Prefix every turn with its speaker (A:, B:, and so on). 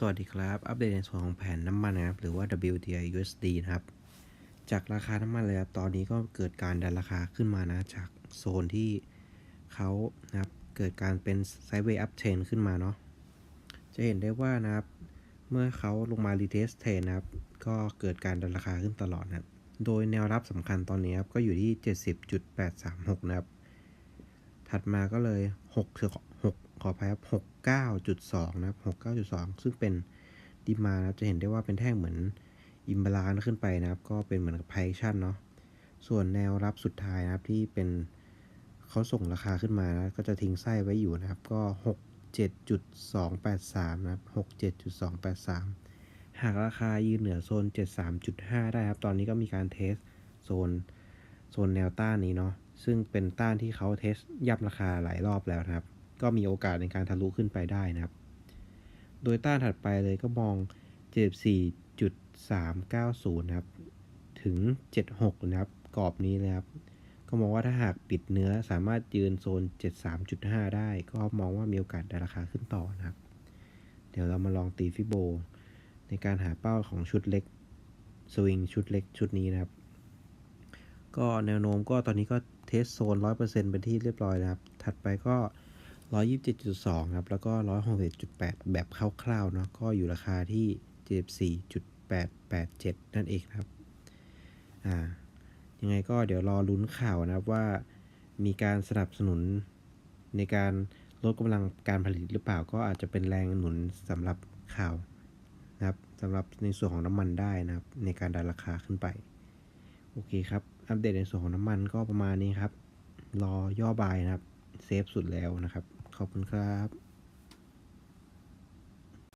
A: สวัสดีครับ อัปเดตในส่วนของแผนน้ำมันนะครับ หรือว่า WTI USD นะครับ จากราคาน้ำมันเลยครับ ตอนนี้ก็เกิดการดันราคาขึ้นมานะ จากโซนที่เขานะครับ เกิดการเป็นไซด์เวย์อัพเทรนขึ้นมาเนาะ จะเห็นได้ว่านะครับ เมื่อเขาลงมารีเทสเทรนนะครับ ก็เกิดการดันราคาขึ้นตลอดนะครับโดยแนวรับสำคัญตอนนี้ครับ ก็อยู่ที่ 70.836 นะครับ ถัดมาก็เลย6 6 ออภัยครับ69.2 นะครับ 69.2 ซึ่งเป็นดีมานะครับจะเห็นได้ว่าเป็นแท่งเหมือนอิมบาลานขึ้นไปนะครับ ก็เป็นเหมือนกับไพชั่นเนาะส่วนแนวรับสุดท้ายนะครับที่เป็นเขาส่งราคาขึ้นมานะก็จะทิ้งไส้ไว้อยู่นะครับ ก็ 67.283 นะครับ 67.283 หากราคายืนเหนือโซน 73.5 ได้ครับ ตอนนี้ก็มีการเทสโซนโซนแนวต้านนี้เนาะซึ่งเป็นต้านที่เขาเทสยับราคาหลายรอบแล้วนะครับ ก็มีโอกาสในการทะลุขึ้นไปได้นะครับ โดยต้านถัดไปเลยก็มอง 74.390 นะครับ ถึง 76 นะครับ กรอบนี้เลยครับ ก็มองว่าถ้าหากปิดเนื้อสามารถยืนโซน 73.5 ได้ ก็มองว่ามีโอกาสได้ราคาขึ้นต่อนะครับ เดี๋ยวเรามาลองตีฟิโบ ในการหาเป้าของชุดเล็กสวิงชุดเล็กชุดนี้นะครับ ก็แนวโน้มก็ตอนนี้ก็เทสโซน 100%เป็นที่เรียบร้อยนะครับ ถัดไปก็ 127.2 ครับ แล้วก็ 161.8แบบคร่าวๆเนาะ ก็อยู่ราคาที่ 74.887 นั่นเองนะครับ อ่า ยังไงก็เดี๋ยวรอลุ้นข่าวนะครับว่ามีการสนับสนุนในการลดกำลังการผลิตหรือเปล่า ก็อาจจะเป็นแรงหนุนสำหรับข่าวนะครับสำหรับในส่วนของน้ำมันได้นะครับ ในการดันราคาขึ้นไป โอเคครับ อัปเดตในส่วนของน้ำมันก็ประมาณนี้ครับ รอย่อบายนะครับ เซฟสุดแล้วนะครับ ขอบคุณครับ